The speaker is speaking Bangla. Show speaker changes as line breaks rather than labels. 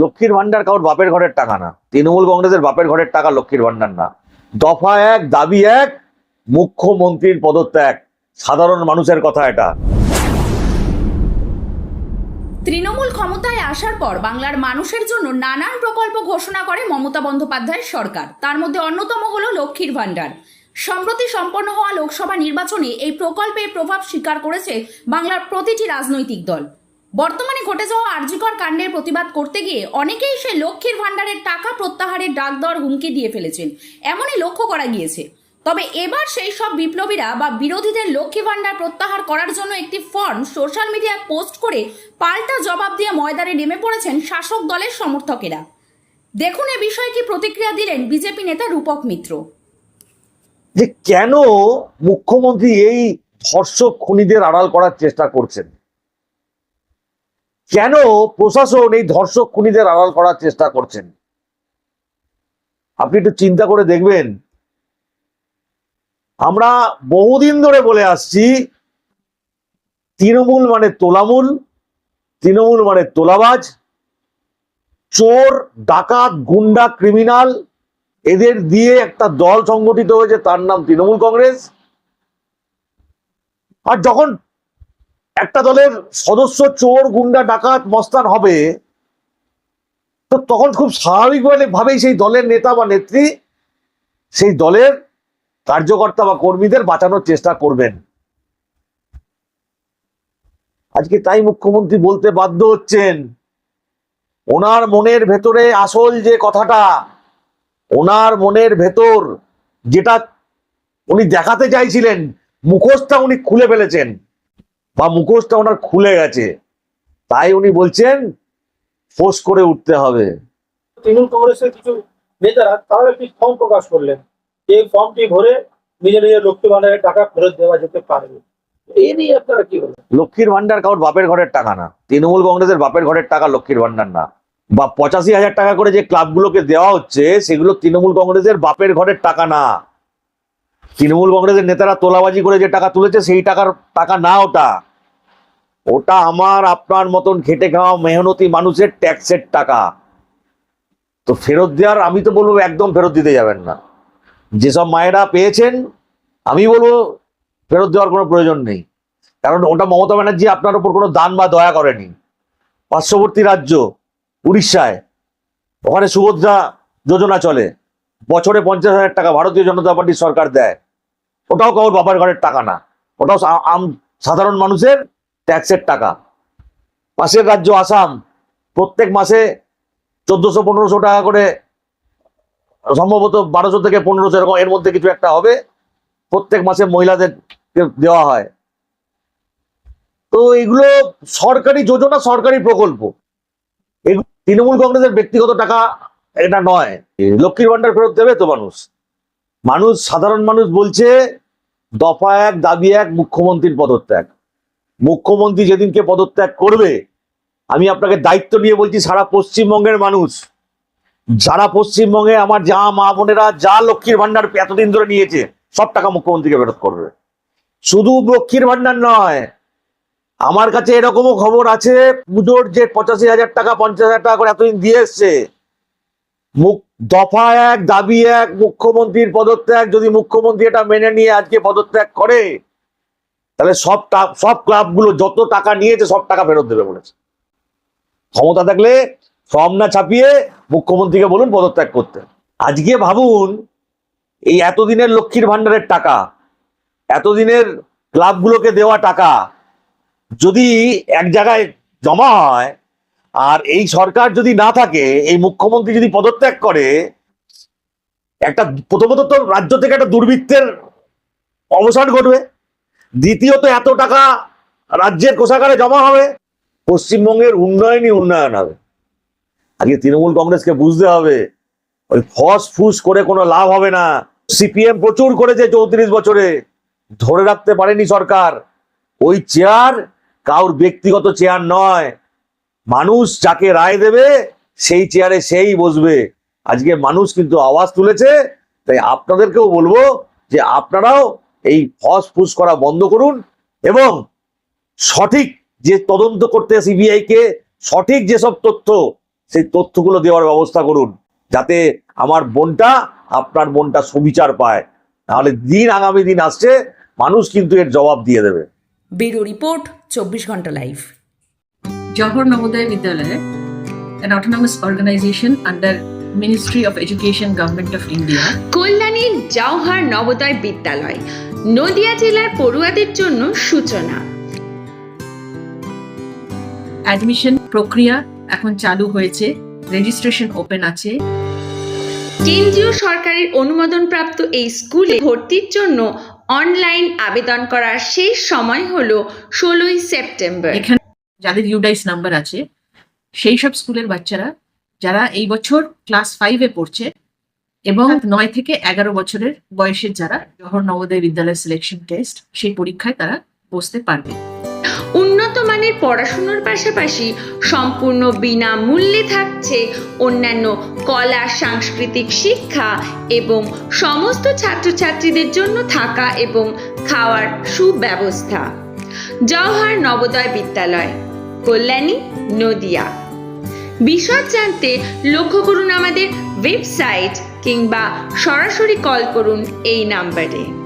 লক্ষ্মীর ভান্ডার কারোর বাপের ঘরের টাকা না। তৃণমূল কংগ্রেসের বাপের ঘরের টাকা লক্ষ্মীর ভান্ডার না। দফা এক, দাবি এক, মুখ্যমন্ত্রীর পদত্যাগ। সাধারণ মানুষের কথা এটা।
তৃণমূল ক্ষমতায় আসার পর বাংলার মানুষের জন্য নানান প্রকল্প ঘোষণা করে মমতা বন্দ্যোপাধ্যায়ের সরকার। তার মধ্যে অন্যতম হল লক্ষ্মীর ভাণ্ডার। সম্প্রতি সম্পন্ন হওয়া লোকসভা নির্বাচনে এই প্রকল্পের প্রভাব স্বীকার করেছে বাংলার প্রতিটি রাজনৈতিক দল। বর্তমানে ঘটে যাওয়া আর্যিকর কাণ্ডের প্রতিবাদ করতে গিয়ে অনেকেই সে লক্ষ্মীর ভাণ্ডারের টাকা প্রত্যাহারের ডাক দেওয়ার হুমকি দিয়ে ফেলেছেন। এমনই লক্ষ্য করা গিয়েছে। তবে এবার সেই সব বিপ্লবীরা বা বিরোধীদের লক্ষ্মী ভাণ্ডার প্রত্যাহার করার জন্য একটি ফর্ম সোশ্যাল মিডিয়ায় পোস্ট করে পাল্টা জবাব দিয়ে ময়দানে নেমে পড়েছেন শাসক দলের সমর্থকেরা। দেখুন এ বিষয়ে কি প্রতিক্রিয়া দিলেন বিজেপি নেতা রূপক মিত্র।
যে কেন মুখ্যমন্ত্রী এই ধর্ষক খুনিদের আড়াল করার চেষ্টা করছেন? কেন প্রশাসন এই ধর্ষক খুনিদের আড়াল করার চেষ্টা করছেন? আপনি একটু চিন্তা করে দেখবেন। আমরা বহুদিন ধরে বলে আসছি, তৃণমূল মানে তোলামূল, তৃণমূল মানে তোলাবাজ, চোর, ডাকাত, গুন্ডা, ক্রিমিনাল, এদের দিয়ে একটা দল সংগঠিত হয়েছে, তার নাম তৃণমূল কংগ্রেস। আর যখন একটা দলের সদস্য চোর, গুন্ডা, ডাকাত, মস্তান হবে, তো তখন খুব স্বাভাবিকভাবে ভাবেই সেই দলের নেতা বা নেত্রী সেই দলের কার্যকর্তা বা কর্মীদের বাঁচানোর চেষ্টা করবেন। আজকে তাই মুখ্যমন্ত্রী বলতে বাধ্য হচ্ছেন, ওনার মনের ভেতরে আসল যে কথাটা, ওনার মনের ভেতর যেটা উনি দেখাতে চাইছিলেন, মুখোশটা উনি খুলে ফেলেছেন। বা মুখোশটা ওনার খুলে গেছে। তাই উনি বলছেন ফোর্স করে উঠতে হবে।
তৃণমূল কংগ্রেসের কিছু নেতারা তারাও একটি ফর্ম প্রকাশ করলেন। এই ফর্মটি ভরে নিজের নিজের লক্ষ্মী ভান্ডারের টাকা ফেরত দেওয়া যেতে পারবে। এই নিয়ে আপনারা কি বলেন
লক্ষ্মীর ভান্ডার কারোর বাপের ঘরের টাকা না। তৃণমূল কংগ্রেসের বাপের ঘরের টাকা লক্ষ্মীর ভান্ডার না। বা পঁচাশি হাজার টাকা করে যে ক্লাবগুলোকে দেওয়া হচ্ছে সেগুলো তৃণমূল কংগ্রেসের বাপের ঘরের টাকা না। তৃণমূল কংগ্রেসের নেতারা তোলাবাজি করে যে টাকা তুলেছে সেই টাকার টাকা না ওটা। ওটা আমার আপনার মতন খেটে খাওয়া মেহনতি মানুষের ট্যাক্সের টাকা। তো ফেরত দেওয়ার, আমি তো বলব একদম ফেরত দিতে যাবেন না। যেসব মায়েরা পেয়েছেন, আমি বলব ফেরত দেওয়ার কোনো প্রয়োজন নেই। কারণ ওটা মমতা ব্যানার্জি আপনার উপর কোনো দান বা দয়া করেনি। পার্শ্ববর্তী রাজ্য, উড়িষ্যায়, ওখানে সুভদ্রা যোজনা চলে। বছরে পঞ্চাশ হাজার টাকা ভারতীয় জনতা পার্টির সরকার দেয়। ওটাও কারোর বাবার ঘরের টাকা না। ওটাও সাধারণ মানুষের ট্যাক্সের টাকা। পাশের রাজ্য আসাম, প্রত্যেক মাসে চোদ্দশো, পনেরোশো টাকা করে সম্ভবত বারোশো থেকে পনেরোশো এরকম, এর মধ্যে কিছু একটা হবে। প্রত্যেক মাসে মহিলাদের দেওয়া হয়। তো এগুলো সরকারি যোজনা, সরকারি প্রকল্প। তৃণমূল কংগ্রেসের ব্যক্তিগত টাকা, এটা নয়। লক্ষ্মীর ভান্ডার ফেরত দেবে তো মানুষ। মানুষ, সাধারণ মানুষ বলছে, দফা এক, দাবি এক, মুখ্যমন্ত্রীর পদত্যাগ। মুখ্যমন্ত্রী যেদিনকে পদত্যাগ করবে, আমি আপনাকে দায়িত্ব নিয়ে বলছি, সারা পশ্চিমবঙ্গের মানুষ, যারা পশ্চিমবঙ্গে আমার যা মা বোনেরা, যা লক্ষ্মীর ভান্ডার এতদিন ধরে নিয়েছে, সব টাকা মুখ্যমন্ত্রীকে ফেরত করবে। শুধু লক্ষ্মীর ভান্ডার নয়, আমার কাছে এরকমও খবর আছে, পুজোর যে পঁচাশি হাজার টাকা, পঞ্চাশ হাজার টাকা করে এতদিন দিয়ে এসছে, মুখ দফা এক, দাবি এক, মুখ্যমন্ত্রীর পদত্যাগ, যদি মুখ্যমন্ত্রী এটা মেনে নিয়ে আজকে পদত্যাগ করে তাহলে সব সব ক্লাবগুলো যত টাকা নিয়েছে সব টাকা ফেরত দেবে বলেছে। ক্ষমতা থাকলে ফর্ম না ছাপিয়ে মুখ্যমন্ত্রীকে বলুন পদত্যাগ করতে। আজকে ভাবুন, এই এতদিনের লক্ষ্মীর ভান্ডারের টাকা, এতদিনের ক্লাবগুলোকে দেওয়া টাকা, যদি এক জায়গায় জমা হয়, আর এই সরকার যদি না থাকে, এই মুখ্যমন্ত্রী যদি পদত্যাগ করে, একটা, প্রথমত তো রাজ্য থেকে একটা দুর্বৃত্তের অবসান ঘটবে। দ্বিতীয়ত এত টাকা রাজ্যের কোষাগারে জমা হবে, পশ্চিমবঙ্গের উন্নয়নই উন্নয়ন হবে। আগে তৃণমূল কংগ্রেসকে বুঝতে হবে, ওই ফস ফুস করে কোনো লাভ হবে না। সিপিএম প্রচুর করেছে চৌত্রিশ বছরে, ধরে রাখতে পারেনি সরকার। ওই চেয়ার কাউর ব্যক্তিগত চেয়ার নয়, মানুষ যাকে রায় দেবে, সেই চেয়ারে সেই বসবে। আজকে মানুষ কিন্তু আওয়াজ তুলেছে, তাই আপনাদেরকেও বলব যে আপনারাও এই ফস ফুস করা বন্ধ করুন এবং সঠিক যে তদন্ত করতে সিবিআই কে সঠিক যেসব তথ্য সেই তথ্যগুলো দেওয়ার ব্যবস্থা করুন যাতে আমার বোনটা আপনার বোনটা সুবিচার পায়। নাহলে দিন আগামী দিন আসছে মানুষ কিন্তু এর জবাব দিয়ে দেবে।
ব্যুরো রিপোর্ট চব্বিশ ঘণ্টা live.
Johor Navodaya Vidyalaya, an autonomous organization under Ministry of Education, Government of India,
Kalyani Jawahar Navodaya Vidyalaya. Nadia জেলার পড়ুয়াদের জন্য সূচনা।
অ্যাডমিশন প্রক্রিয়া এখন চালু হয়েছে রেজিস্ট্রেশন ওপেন আছে।
কেন্দ্রীয় সরকারের অনুমোদনপ্রাপ্ত এই স্কুলে ভর্তির জন্য অনলাইন আবেদন করার শেষ সময় হলো ষোলোই সেপ্টেম্বর।
এখানে যাদের ইউডাইস নাম্বার আছে সেই সব স্কুলের বাচ্চারা যারা এই বছর ক্লাস ফাইভে পড়ছে এবং নয় থেকে এগারো বছরের বয়সের যারা জহর নবোদয় বিদ্যালয় সিলেকশন টেস্ট সেই পরীক্ষায় তারা বসতে পারবে।
উন্নত মানের পড়াশুনোর পাশাপাশি সম্পূর্ণ বিনামূল্যে থাকছে অন্যান্য কলা সাংস্কৃতিক শিক্ষা এবং সমস্ত ছাত্রছাত্রীদের জন্য থাকা এবং খাওয়ার সুব্যবস্থা। জওহর নবোদয় বিদ্যালয় কল্যাণী নদিয়া। বিশদ জানতে লক্ষ্য করুন আমাদের ওয়েবসাইট কিংবা সরাসরি কল করুন এই নাম্বারে।